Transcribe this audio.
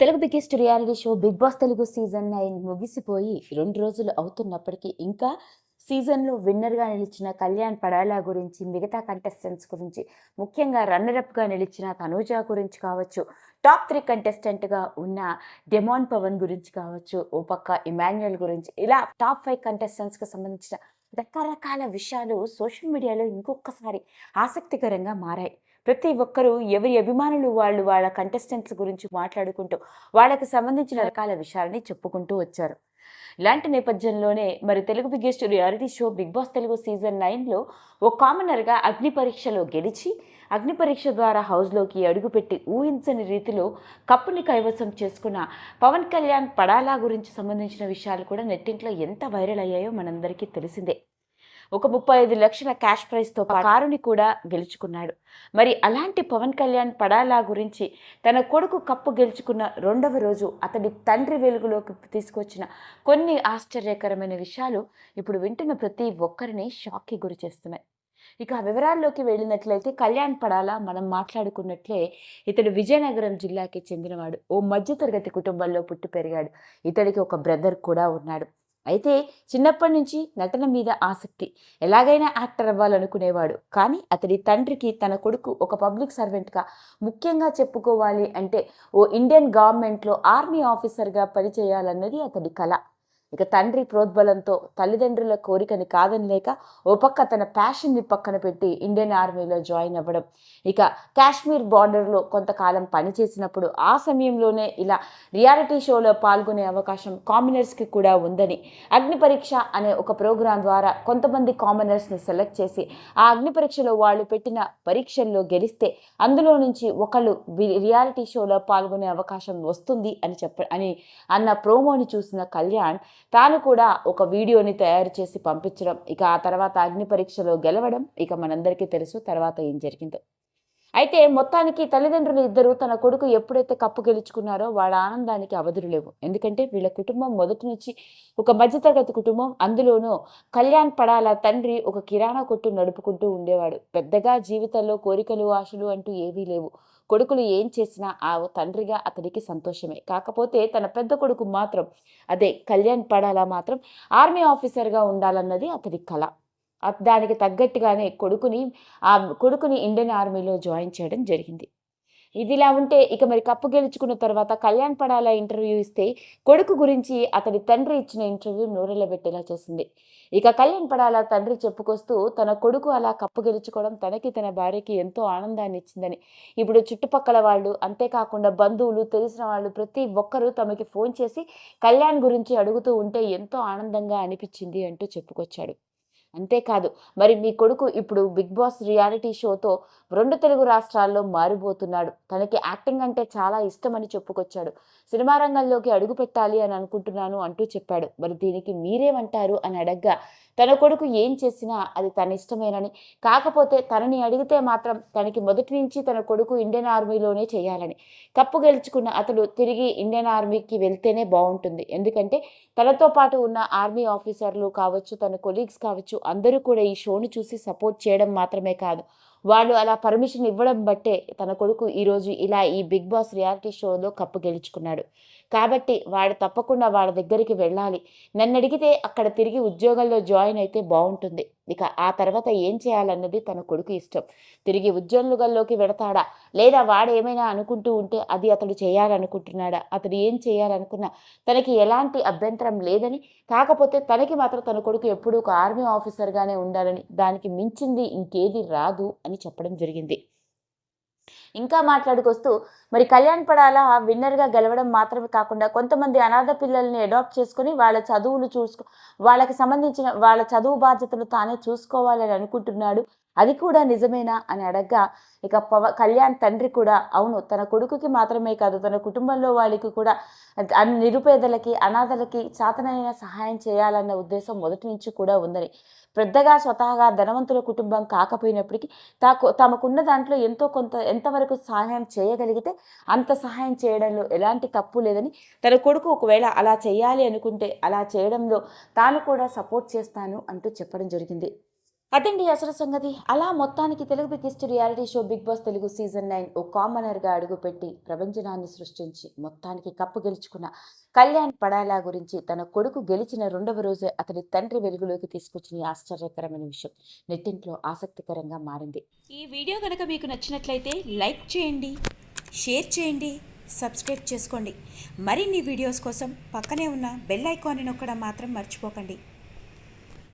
Telugu biggest reality show Bigg Boss Telugu season nine ముగిసిపోయి రెండు రోజులు అవుతున్నప్పటికీ ఇంకా సీజన్లో విన్నర్గా నిలిచిన కళ్యాణ్ పడాలా గురించి మిగతా కంటెస్టెంట్స్ గురించి ముఖ్యంగా రన్నరప్గా నిలిచిన తనూజ గురించి కావచ్చు టాప్ త్రీ కంటెస్టెంట్గా ఉన్న డెమాన్ పవన్ గురించి కావచ్చు ఓ పక్క ఇమాన్యుయల్ గురించి ఇలా టాప్ ఫైవ్ కంటెస్టెంట్స్కి సంబంధించిన రకరకాల విషయాలు సోషల్ మీడియాలో ఇంకొకసారి ఆసక్తికరంగా మారాయి. ప్రతి ఒక్కరూ ఎవరి అభిమానులు వాళ్ళు వాళ్ళ కంటెస్టెంట్స్ గురించి మాట్లాడుకుంటూ వాళ్ళకి సంబంధించిన రకాల విషయాలని చెప్పుకుంటూ వచ్చారు. ఇలాంటి నేపథ్యంలోనే మరి Telugu biggest reality show Bigg Boss Telugu season నైన్లో ఓ కామనర్గా అగ్ని పరీక్షలో గెలిచి అగ్ని పరీక్ష ద్వారా హౌస్లోకి అడుగుపెట్టి ఊహించని రీతిలో కప్పుని కైవసం చేసుకున్న పవన్ కళ్యాణ్ పడాలా గురించి సంబంధించిన విషయాలు కూడా నెట్టింట్లో ఎంత వైరల్ అయ్యాయో మనందరికీ తెలిసిందే. ఒక ముప్పై ఐదు లక్షల క్యాష్ ప్రైజ్తో కారుని కూడా గెలుచుకున్నాడు. మరి అలాంటి పవన్ కళ్యాణ్ పడాలా గురించి తన కొడుకు కప్పు గెలుచుకున్న రెండవ రోజు అతడి తండ్రి వెలుగులోకి తీసుకొచ్చిన కొన్ని ఆశ్చర్యకరమైన విషయాలు ఇప్పుడు వింటున్న ప్రతి ఒక్కరిని షాక్కి గురి చేస్తున్నాయి. ఇక ఆ వివరాల్లోకి వెళ్ళినట్లయితే కళ్యాణ్ పడాలా మనం మాట్లాడుకున్నట్లే ఇతడు విజయనగరం జిల్లాకి చెందినవాడు. ఓ మధ్యతరగతి కుటుంబంలో పుట్టి పెరిగాడు. ఇతడికి ఒక బ్రదర్ కూడా ఉన్నాడు. అయితే చిన్నప్పటి నుంచి నటన మీద ఆసక్తి. ఎలాగైనా యాక్టర్ అవ్వాలనుకునేవాడు. కానీ అతడి తండ్రికి తన కొడుకు ఒక పబ్లిక్ సర్వెంట్గా ముఖ్యంగా చెప్పుకోవాలి అంటే ఓ ఇండియన్ గవర్నమెంట్లో ఆర్మీ ఆఫీసర్గా పనిచేయాలన్నది అతడి కళ ఇక తండ్రి ప్రోద్బలంతో తల్లిదండ్రుల కోరికని కాదనలేక ఓ పక్క తన ప్యాషన్ని పక్కన పెట్టి ఇండియన్ ఆర్మీలో జాయిన్ అవ్వడం. ఇక కాశ్మీర్ బార్డర్లో కొంతకాలం పనిచేసినప్పుడు ఆ సమయంలోనే ఇలా రియాలిటీ షోలో పాల్గొనే అవకాశం కామనర్స్కి కూడా ఉందని అగ్ని పరీక్ష అనే ఒక ప్రోగ్రాం ద్వారా కొంతమంది కామనర్స్ని సెలెక్ట్ చేసి ఆ అగ్ని పరీక్షలో వాళ్ళు పెట్టిన పరీక్షల్లో గెలిస్తే అందులో నుంచి ఒకళ్ళు రియాలిటీ షోలో పాల్గొనే అవకాశం వస్తుంది అని చెప్ప అని అన్న ప్రోమోని చూసిన కళ్యాణ్ తాను కూడా ఒక వీడియోని తయారు చేసి పంపించడం ఇక ఆ తర్వాత అగ్ని పరీక్షలో గెలవడం ఇక మనందరికీ తెలుసు తర్వాత ఏం జరిగిందో. అయితే మొత్తానికి తల్లిదండ్రులు ఇద్దరు తన కొడుకు ఎప్పుడైతే కప్పు గెలుచుకున్నారో వాళ్ళ ఆనందానికి అవధులు లేవు. ఎందుకంటే వీళ్ళ కుటుంబం మొదటి నుంచి ఒక మధ్యతరగతి కుటుంబం. అందులోనూ కళ్యాణ్ పడాల తండ్రి ఒక కిరాణా కొట్టు నడుపుకుంటూ ఉండేవాడు. పెద్దగా జీవితంలో కోరికలు ఆశలు అంటూ ఏవీ లేవు. కొడుకులు ఏం చేసినా ఆ తండ్రిగా అతనికి సంతోషమే. కాకపోతే తన పెద్ద కొడుకు మాత్రం అదే కళ్యాణ్ పడాలా మాత్రం ఆర్మీ ఆఫీసర్గా ఉండాలన్నది అతడి కళ దానికి తగ్గట్టుగానే కొడుకుని ఆ కొడుకుని ఇండియన్ ఆర్మీలో జాయిన్ చేయడం జరిగింది. ఇదిలా ఉంటే ఇక మరి కప్పు గెలుచుకున్న తర్వాత కళ్యాణ్ పడాలా ఇంటర్వ్యూ ఇస్తే కొడుకు గురించి అతడి తండ్రి ఇచ్చిన ఇంటర్వ్యూ నోరెళ్ళబెట్టేలా చేసింది. ఇక కళ్యాణ్ పడాలా తండ్రి చెప్పుకొస్తూ తన కొడుకు అలా కప్పు గెలుచుకోవడం తనకి తన భార్యకి ఎంతో ఆనందాన్ని ఇచ్చిందని. ఇప్పుడు చుట్టుపక్కల వాళ్ళు అంతేకాకుండా బంధువులు తెలిసిన వాళ్ళు ప్రతి ఒక్కరూ తమకి ఫోన్ చేసి కళ్యాణ్ గురించి అడుగుతూ ఉంటే ఎంతో ఆనందంగా అనిపించింది అంటూ చెప్పుకొచ్చాడు. అంతేకాదు మరి మీ కొడుకు ఇప్పుడు బిగ్ బాస్ రియాలిటీ షోతో రెండు తెలుగు రాష్ట్రాల్లో మారిపోతున్నాడు. తనకి యాక్టింగ్ అంటే చాలా ఇష్టమని చెప్పుకొచ్చాడు. సినిమా రంగంలోకి అడుగు పెట్టాలి అని అనుకుంటున్నాను అంటూ చెప్పాడు. మరి దీనికి మీరేమంటారు అని అడగ్గా తన కొడుకు ఏం చేసినా అది తన ఇష్టమేనని కాకపోతే తనని అడిగితే మాత్రం తనకి మొదటి నుంచి తన కొడుకు ఇండియన్ ఆర్మీలోనే చేయాలని. కప్పు గెలుచుకున్న అతడు తిరిగి ఇండియన్ ఆర్మీకి వెళ్తేనే బాగుంటుంది. ఎందుకంటే తనతో పాటు ఉన్న ఆర్మీ ఆఫీసర్లు కావచ్చు తన కొలీగ్స్ కావచ్చు అందరూ కూడా ఈ షోను చూసి సపోర్ట్ చేయడం మాత్రమే కాదు. వాళ్ళు అలా పర్మిషన్ ఇవ్వడం బట్టే తన కొడుకు ఈరోజు ఇలా ఈ బిగ్ బాస్ రియాలిటీ షోలో కప్పు గెలుచుకున్నాడు. కాబట్టి వాడు తప్పకుండా వాళ్ళ దగ్గరికి వెళ్ళాలి. నన్ను అడిగితే అక్కడ తిరిగి ఉద్యోగంలో జాయిన్ అయితే బాగుంటుంది. ఇక ఆ తర్వాత ఏం చేయాలన్నది తన కొడుకు ఇష్టం. తిరిగి ఉద్యోగులలోకి వెడతాడా? లేదా వాడు ఏమైనా అనుకుంటూ ఉంటే అది అతడు చేయాలనుకుంటున్నాడా? అతడు ఏం చేయాలనుకున్నా తనకి ఎలాంటి అభ్యంతరం లేదని కాకపోతే తనకి మాత్రం తన కొడుకు ఎప్పుడూ ఒక ఆర్మీ ఆఫీసర్గానే ఉండాలని దానికి మించింది ఇంకేది రాదు అని చెప్పడం జరిగింది. ఇంకా మాట్లాడుకొస్తూ మరి కళ్యాణ్ పడాలా? విన్నర్గా గెలవడం మాత్రమే కాకుండా కొంతమంది అనాథ పిల్లల్ని అడాప్ట్ చేసుకొని వాళ్ళ చదువులు చూసుకో వాళ్ళకి సంబంధించిన వాళ్ళ చదువు బాధ్యతలు తానే చూసుకోవాలని అనుకుంటున్నాడు. అది కూడా నిజమేనా? అని అడగ్గా ఇక పవ కళ్యాణ్ తండ్రి కూడా అవును తన కొడుకుకి మాత్రమే కాదు తన కుటుంబంలో వాళ్ళకి కూడా నిరుపేదలకి అనాథలకి చాతనైన సహాయం చేయాలన్న ఉద్దేశం మొదటి నుంచి కూడా ఉందని. పెద్దగా స్వతహాగా ధనవంతుల కుటుంబం కాకపోయినప్పటికీ తాకు తమకున్న దాంట్లో ఎంతో కొంత ఎంతవరకు సహాయం చేయగలిగితే అంత సహాయం చేయడంలో ఎలాంటి తప్పు లేదని తన కొడుకు ఒకవేళ అలా చేయాలి అనుకుంటే అలా చేయడంలో తాను కూడా సపోర్ట్ చేస్తాను అంటూ చెప్పడం జరిగింది. అదండి అసలు సంగతి. అలా మొత్తానికి Telugu biggest reality show Bigg Boss Telugu season nine ఓ కామనర్గా అడుగుపెట్టి ప్రపంచనాన్ని సృష్టించి మొత్తానికి కప్పు గెలుచుకున్న కళ్యాణ్ పడాలా గురించి తన కొడుకు గెలిచిన రెండవ రోజే అతని తండ్రి వెలుగులోకి తీసుకొచ్చిన ఆశ్చర్యకరమైన విషయం నెట్టింట్లో ఆసక్తికరంగా మారింది. ఈ వీడియో కనుక మీకు నచ్చినట్లయితే లైక్ చేయండి షేర్ చేయండి సబ్స్క్రైబ్ చేసుకోండి. మరిన్ని వీడియోస్ కోసం పక్కనే ఉన్న బెల్ ఐకాన్ని నొక్కడం మాత్రం మర్చిపోకండి.